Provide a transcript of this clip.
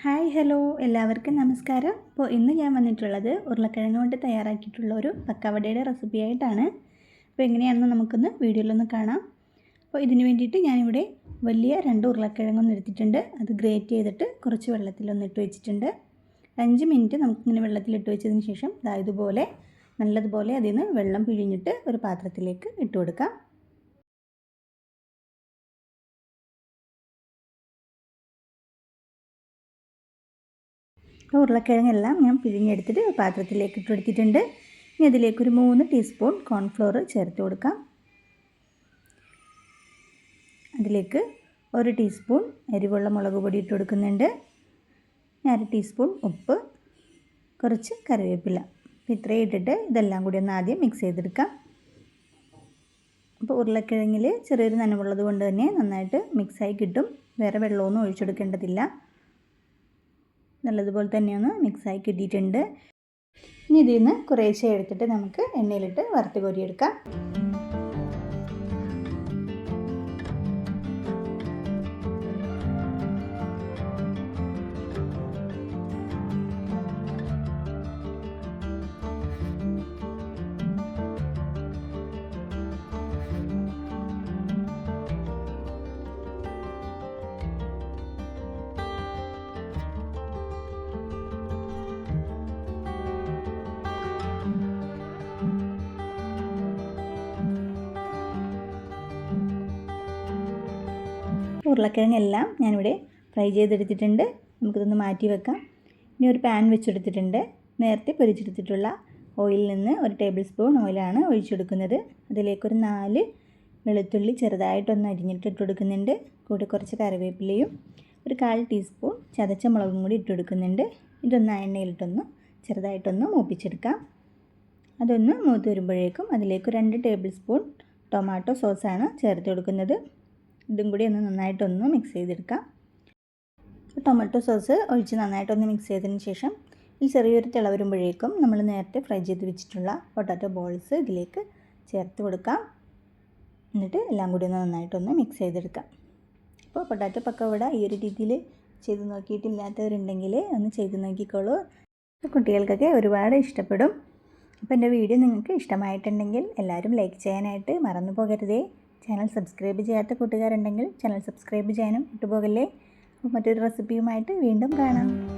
Hi hello. എല്ലാവർക്കും നമസ്കാരം. അപ്പോൾ ഇന്ന് ഞാൻ വന്നിട്ടുള്ളത് ഉരുളക്കിഴങ്ങ് കൊണ്ട് തയ്യാറാക്കിയിട്ടുള്ള ഒരു പക്കവടയുടെ റെസിപ്പി ആയിട്ടാണ്. അപ്പോൾ എങ്ങനെയാണെന്ന് നമുക്കൊന്ന് വീഡിയോയിലൊന്ന് കാണാം. അപ്പോൾ ഇതിന് വേണ്ടിയിട്ട് ഞാനിവിടെ വലിയ രണ്ട് ഉരുളക്കിഴങ്ങൊന്ന് എടുത്തിട്ടുണ്ട്. അത് ഗ്രേറ്റ് ചെയ്തിട്ട് കുറച്ച് വെള്ളത്തിലൊന്ന് ഇട്ട് വെച്ചിട്ടുണ്ട്. അഞ്ച് മിനിറ്റ് നമുക്കിങ്ങനെ വെള്ളത്തിലിട്ട് വെച്ചതിന് ശേഷം ഇതുപോലെ നല്ലതുപോലെ അതിൽ നിന്ന് വെള്ളം പിഴിഞ്ഞിട്ട് ഒരു പാത്രത്തിലേക്ക് ഇട്ട് കൊടുക്കാം. ഉരുളക്കിഴങ്ങെല്ലാം ഞാൻ പിഴിഞ്ഞെടുത്തിട്ട് പാത്രത്തിലേക്ക് ഇട്ട് കൊടുത്തിട്ടുണ്ട് ഇനി അതിലേക്ക് ഒരു മൂന്ന് ടീസ്പൂൺ കോൺഫ്ലോർ ചേർത്ത് കൊടുക്കാം. അതിലേക്ക് ഒരു ടീസ്പൂൺ എരിവുള്ള മുളക് പൊടി ഇട്ട് കൊടുക്കുന്നുണ്ട്. അര ടീസ്പൂൺ ഉപ്പ് കുറച്ച് കറിവേപ്പില. ഇത്രയും ഇട്ടിട്ട് ഇതെല്ലാം കൂടി ഒന്ന് ആദ്യം മിക്സ് ചെയ്തെടുക്കാം. അപ്പോൾ ഉരുളക്കിഴങ്ങിൽ ചെറിയൊരു നനവുള്ളത് കൊണ്ട് തന്നെ നന്നായിട്ട് മിക്സായി കിട്ടും. വേറെ വെള്ളമൊന്നും ഒഴിച്ചെടുക്കേണ്ടതില്ല നല്ലതുപോലെ തന്നെ ഒന്ന് മിക്സായി കിട്ടിയിട്ടുണ്ട്. ഇനി ഇതിൽ നിന്ന് കുറേശ്ശെ എടുത്തിട്ട് നമുക്ക് എണ്ണയിലിട്ട് വറുത്ത് കോരിയെടുക്കാം. ഉരുളക്കിഴങ്ങെല്ലാം ഞാനിവിടെ ഫ്രൈ ചെയ്തെടുത്തിട്ടുണ്ട്. നമുക്കിതൊന്ന് മാറ്റി വെക്കാം. ഇനി ഒരു പാൻ വെച്ചെടുത്തിട്ടുണ്ട്. നേരത്തെ പൊരിച്ചെടുത്തിട്ടുള്ള ഓയിലിൽ നിന്ന് ഒരു ടേബിൾ സ്പൂൺ ഓയിലാണ് ഒഴിച്ചെടുക്കുന്നത്. അതിലേക്കൊരു നാല് വെളുത്തുള്ളി ചെറുതായിട്ടൊന്ന് അരിഞ്ഞിട്ട് ഇട്ട് കൊടുക്കുന്നുണ്ട് കൂടി കുറച്ച് കറിവേപ്പിലയും ഒരു കാൽ ടീസ്പൂൺ ചതച്ച മുളകും കൂടി ഇട്ട് കൊടുക്കുന്നുണ്ട് ഇതൊന്ന് എണ്ണയിലിട്ടൊന്ന് ചെറുതായിട്ടൊന്ന് മൂപ്പിച്ചെടുക്കാം. അതൊന്ന് മൂത്ത് വരുമ്പോഴേക്കും അതിലേക്ക് രണ്ട് ടേബിൾ സ്പൂൺ ടൊമാറ്റോ സോസാണ് ചേർത്ത് കൊടുക്കുന്നത്. ഇതും കൂടി ഒന്ന് നന്നായിട്ടൊന്ന് മിക്സ് ചെയ്തെടുക്കാം. ടൊമാറ്റോ സോസ് ഒഴിച്ച് നന്നായിട്ടൊന്ന് മിക്സ് ചെയ്തതിന് ശേഷം ഈ ചെറിയൊരു തിള വരുമ്പോഴേക്കും നമ്മൾ നേരത്തെ ഫ്രൈ ചെയ്ത് വെച്ചിട്ടുള്ള പൊട്ടാറ്റോ ബോൾസ് ഇതിലേക്ക് ചേർത്ത് കൊടുക്കാം. എന്നിട്ട് എല്ലാം കൂടി ഒന്ന് നന്നായിട്ടൊന്ന് മിക്സ് ചെയ്തെടുക്കാം. അപ്പോൾ പൊട്ടാറ്റോ പക്കവട ഈ ഒരു രീതിയിൽ ചെയ്ത് നോക്കിയിട്ടില്ലാത്തവരുണ്ടെങ്കിൽ ഒന്ന് ചെയ്ത് നോക്കിക്കോളൂ. കുട്ടികൾക്കൊക്കെ ഒരുപാട് ഇഷ്ടപ്പെടും. അപ്പോൾ എന്റെ വീഡിയോ നിങ്ങൾക്ക് ഇഷ്ടമായിട്ടുണ്ടെങ്കിൽ എല്ലാവരും ലൈക്ക് ചെയ്യാനായിട്ട് മറന്നു പോകരുതേ. ചാനൽ സബ്സ്ക്രൈബ് ചെയ്യാത്ത കൂട്ടുകാരുണ്ടെങ്കിൽ ചാനൽ സബ്സ്ക്രൈബ് ചെയ്യാനും വിട്ടുപോകല്ലേ? മറ്റൊരു റെസിപ്പിയുമായിട്ട് വീണ്ടും കാണാം.